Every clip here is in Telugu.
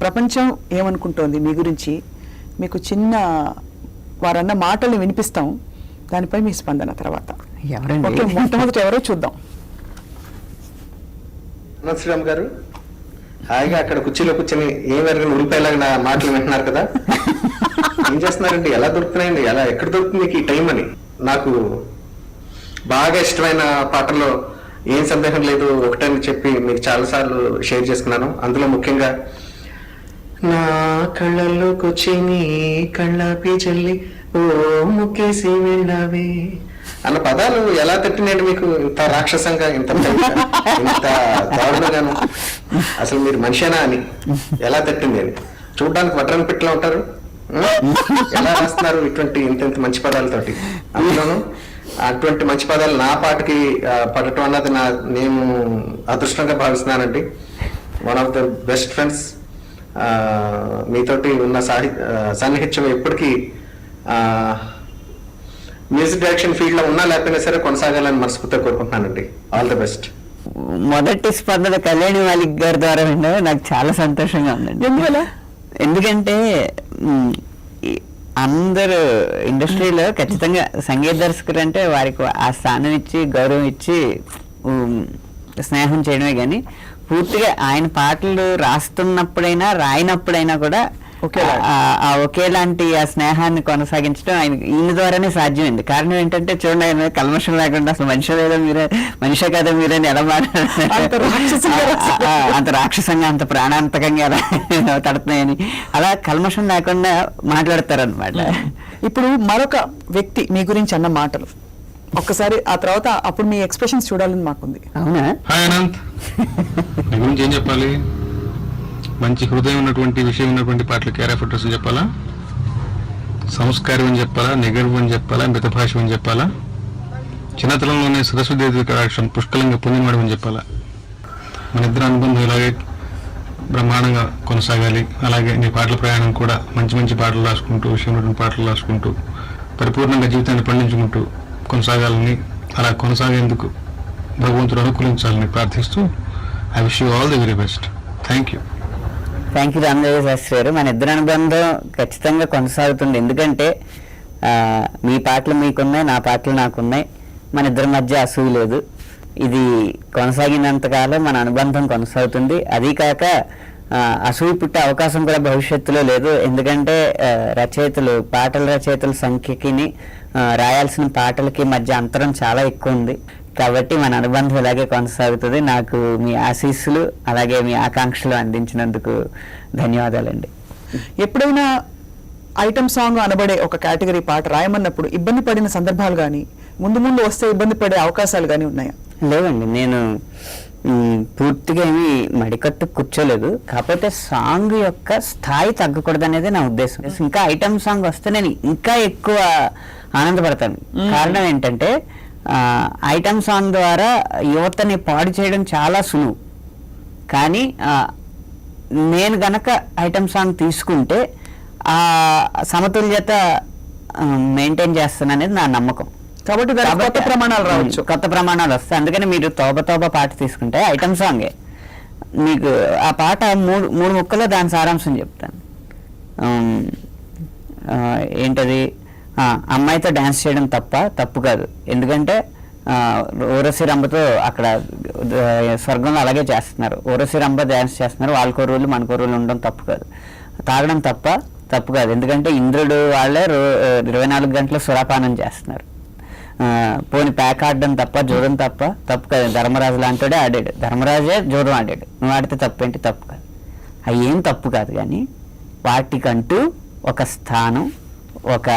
ప్రపంచం ఏమనుకుంటోంది మీ గురించి? మీకు చిన్న వారన్న మాటల్ని వినిపిస్తాం. దానిపై మీ స్పందన తర్వాత. ఓకే మొట్టమొదటి ఎవరో చూద్దాం. అనంత శ్రీరామ్ గారు హాయిగా అక్కడ కుర్చీలో కూర్చొని ఏం వెరగని ఉడిపోయేలాగా నా మాటలు వింటున్నారు కదా? ఏం చేస్తున్నారండి? ఎలా దొరుకుతున్నాయండి? ఎలా ఎక్కడ దొరుకుతుంది మీకు ఈ టైం అని? నాకు బాగా ఇష్టమైన పాటల్లో ఏం సందేహం లేదు ఒకటని చెప్పి మీకు చాలాసార్లు షేర్ చేసుకున్నాను. అందులో ముఖ్యంగా నా కళ్ళల్లో వచ్చి నీ కళ్ళాపి చెల్లి ఓ ముక్కేసి వెళ్ళావే. అన్న పదాలు ఎలా తట్టినాడు మీకు? ఇంత రాక్షసంగా ఇంత ఇంత దారుణంగాను. అసలు మీరు మనిషేనా అని. ఎలా తట్టింది అని. చూడడానికి వడ్రన్ పిట్లా ఉంటారు? ఎలా రాస్తున్నారు ఇటువంటి ఇంత ఇంత మంచి పదాలతోటి? అందులోను అటువంటి మంచి పదాలు నా పాటకి పడటం అన్నది నా నేను అదృష్టంగా భావిస్తున్నానండి. One of the best friends మీతోటి ఉన్న సాహి సాన్నిహిత్యం ఎప్పటికీ మ్యూజిక్ డైరెక్షన్ ఫీల్డ్లో ఉన్నా లేకపోయినా సరే కొనసాగాలని మనస్ఫూర్తిగా కోరుకుంటున్నానండి. All the best. మొదటి స్పందన కళ్యాణి మాలిక్ గారి ద్వారా వినడం నాకు చాలా సంతోషంగా ఉందండి. ఎందువల్ల? ఎందుకంటే అందరు ఇండస్ట్రీలో ఖచ్చితంగా సంగీత దర్శకులు అంటే వారికి ఆ స్థానం ఇచ్చి గౌరవం ఇచ్చి స్నేహం చేయడమే కానీ పూర్తిగా ఆయన పాటలు రాస్తున్నప్పుడైనా రాయినప్పుడైనా కూడా. ఆ- ఒకేలాంటి ఆ స్నేహాన్ని కొనసాగించడం ఆయన ఈయన ద్వారానే సాధ్యమైంది. కారణం ఏంటంటే చూడండి ఆయన కల్మషం లేకుండా అసలు మనిషి లేదా మీరే మనిషే కదా మీరని ఎలా మాట్లాడారు అంత రాక్షసంగా అంత ప్రాణాంతకంగా ఎలా తడుతున్నాయని. అలా కల్మషం లేకుండా మాట్లాడతారనమాట ఇప్పుడు మరొక వ్యక్తి మీ గురించి అన్న మాటలు. ఒక్కసారి ఆ తర్వాత అప్పుడు మీ ఎక్స్ప్రెషన్స్ చూడాలని మాకుంది. అవునా? హాయ్ అనంత్. నీ గురించి ఏం చెప్పాలి? మంచి హృదయం ఉన్నటువంటి విషయం ఉన్నటువంటి పాటలు కేర్ అడ్రస్ అని చెప్పాలా? సంస్కారం అని చెప్పాలా? నిగర్వం అని చెప్పాలా? మితభాషం అని చెప్పాలా? చిన్నతనంలోనే సరస్వదేవి కటాక్షం పుష్కలంగా పొందినవాడు అని చెప్పాలా? మన ఇద్దరు అనుబంధం ఇలాగే బ్రహ్మాండంగా కొనసాగాలి. అలాగే నీ పాటల ప్రయాణం కూడా మంచి మంచి పాటలు రాసుకుంటూ విషయం ఉన్నటువంటి పాటలు రాసుకుంటూ పరిపూర్ణంగా జీవితాన్ని పండించుకుంటూ కొనసాగాలని అలా కొనసాగేందుకు భగవంతుడు అనుకూలించాలని ప్రార్థిస్తూ I wish you all the very best thank you thank you Ramadevi Sastri garu. మన ఇద్దరు అనుబంధం ఖచ్చితంగా కొనసాగుతుంది. ఎందుకంటే మీ పాటలు మీకున్నాయి నా పాటలు నాకున్నాయి. మన ఇద్దరి మధ్య అసూయ లేదు. ఇది కొనసాగినంతకాలం మన అనుబంధం కొనసాగుతుంది. అది కాక అసూయ పుట్టే అవకాశం కూడా భవిష్యత్తులో లేదు. ఎందుకంటే రచయితలు పాటల రచయితల సంఖ్యకిని రాయాల్సిన పాటలకి మధ్య అంతరం చాలా ఎక్కువ ఉంది. కాబట్టి మన అనుబంధం ఇలాగే కొనసాగుతుంది. నాకు మీ ఆశీస్సులు అలాగే మీ ఆకాంక్షలు అందించినందుకు ధన్యవాదాలండి. ఎప్పుడైనా ఐటమ్ సాంగ్ అనబడే ఒక కేటగిరీ పాట రాయమన్నప్పుడు ఇబ్బంది పడిన సందర్భాలు కానీ ముందు ముందు వస్తే ఇబ్బంది పడే అవకాశాలు కానీ ఉన్నాయా? లేదండి నేను పూర్తిగా ఏమి మడికట్టు కూర్చోలేదు. కాకపోతే సాంగ్ యొక్క స్థాయి తగ్గకూడదు అనేది నా ఉద్దేశం. ఇంకా ఐటమ్ సాంగ్ వస్తే నేను ఇంకా ఎక్కువ ఆనందపడతాను. కారణం ఏంటంటే ఐటమ్ సాంగ్ ద్వారా యువతని పాడు చేయడం చాలా సులువు. కానీ నేను గనక ఐటమ్ సాంగ్ తీసుకుంటే ఆ సమతుల్యత మెయింటైన్ చేస్తాననేది నా నమ్మకం. కాబట్టి కొత్త ప్రమాణాలు రావచ్చు. కొత్త ప్రమాణాలు వస్తాయి. అందుకని మీరు తోబ తోబ పాట తీసుకుంటే ఐటమ్ సాంగే. మీకు ఆ పాట మూడు మూడు ముక్కలో దాని సారాంశం చెప్తాను. ఏంటది? అమ్మాయితో డ్యాన్స్ చేయడం తప్ప తప్పు కాదు. ఎందుకంటే ఆ, ఊరసి రంభతో అక్కడ స్వర్గంలో అలాగే చేస్తున్నారు. ఊరసి రంభ డ్యాన్స్ చేస్తున్నారు. వాళ్ళకో రోజులు మనకో రోజులు ఉండడం తప్పు కాదు. తాగడం తప్ప తప్పు కాదు. ఎందుకంటే ఇంద్రుడు వాళ్ళే ఇరవై నాలుగు గంటలు సురాపానం చేస్తున్నారు. పోని ప్యాక్ ఆడడం తప్ప జూదం తప్ప తప్పు కాదు. ధర్మరాజు లాంటివాడే ఆడాడు. ధర్మరాజే జూదం ఆడాడు. నువ్వు ఆడితే తప్పు ఏంటి? తప్పు కాదు. అవి ఏం తప్పు కాదు కానీ వాటికంటూ ఒక స్థానం ఒక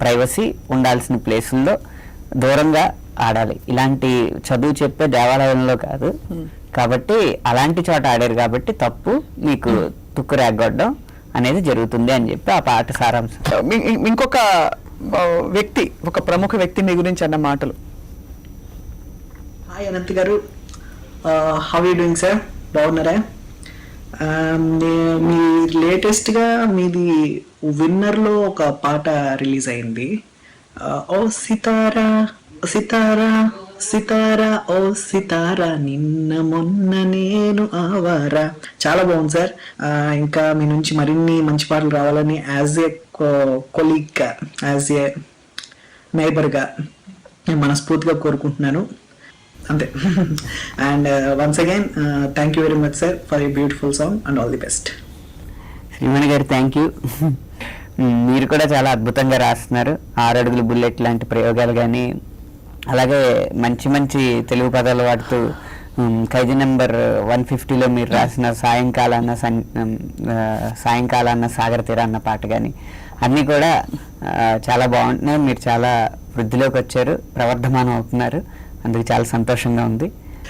ప్రైవసీ ఉండాల్సిన ప్లేసుల్లో దూరంగా ఆడాలి. ఇలాంటి చదువు చెప్పే దేవాలయంలో కాదు. కాబట్టి అలాంటి చోట ఆడారు కాబట్టి తప్పు మీకు తుక్కు రేగొట్టడం అనేది జరుగుతుంది అని చెప్పి ఆ పాట సారాంశం. ఇంకొక వ్యక్తి ఒక ప్రముఖ వ్యక్తి మీ గురించి అన్న మాటలు. హాయ్ అనంత్ గారు. హౌ యూ డూయింగ్ సార్ బాగున్నారా? మీ లేటెస్ట్గా మీది విన్నర్లో ఒక పాట రిలీజ్ అయింది. ఓ సితారా సితారా. సితారా ఓ సితారా నిన్న మొన్న నేను ఆవారా. చాలా బాగుంది సార్. ఇంకా మీ నుంచి మరిన్ని మంచి పాటలు రావాలని as a colleague as a నైబర్గా నేను మనస్ఫూర్తిగా కోరుకుంటున్నాను. అంతే. And once again thank you very much sir for a beautiful song and all the best Srimani garu thank you మీరు కూడా చాలా అద్భుతంగా రాస్తున్నారు. ఆరడుగుల బుల్లెట్ లాంటి ప్రయోగాలు కానీ అలాగే మంచి మంచి తెలుగు పదాలు వాడుతూ ఖైదీ నెంబర్ వన్ ఫిఫ్టీలో మీరు రాసిన సాయంకాలాన్న సన్ సాయంకాలాన్న సాగర్ తీర అన్న పాట కానీ అన్నీ కూడా చాలా బాగుంటున్నాయి. మీరు చాలా వృద్ధిలోకి వచ్చారు ప్రవర్ధమానం అవుతున్నారు. అందుకు చాలా సంతోషంగా ఉంది.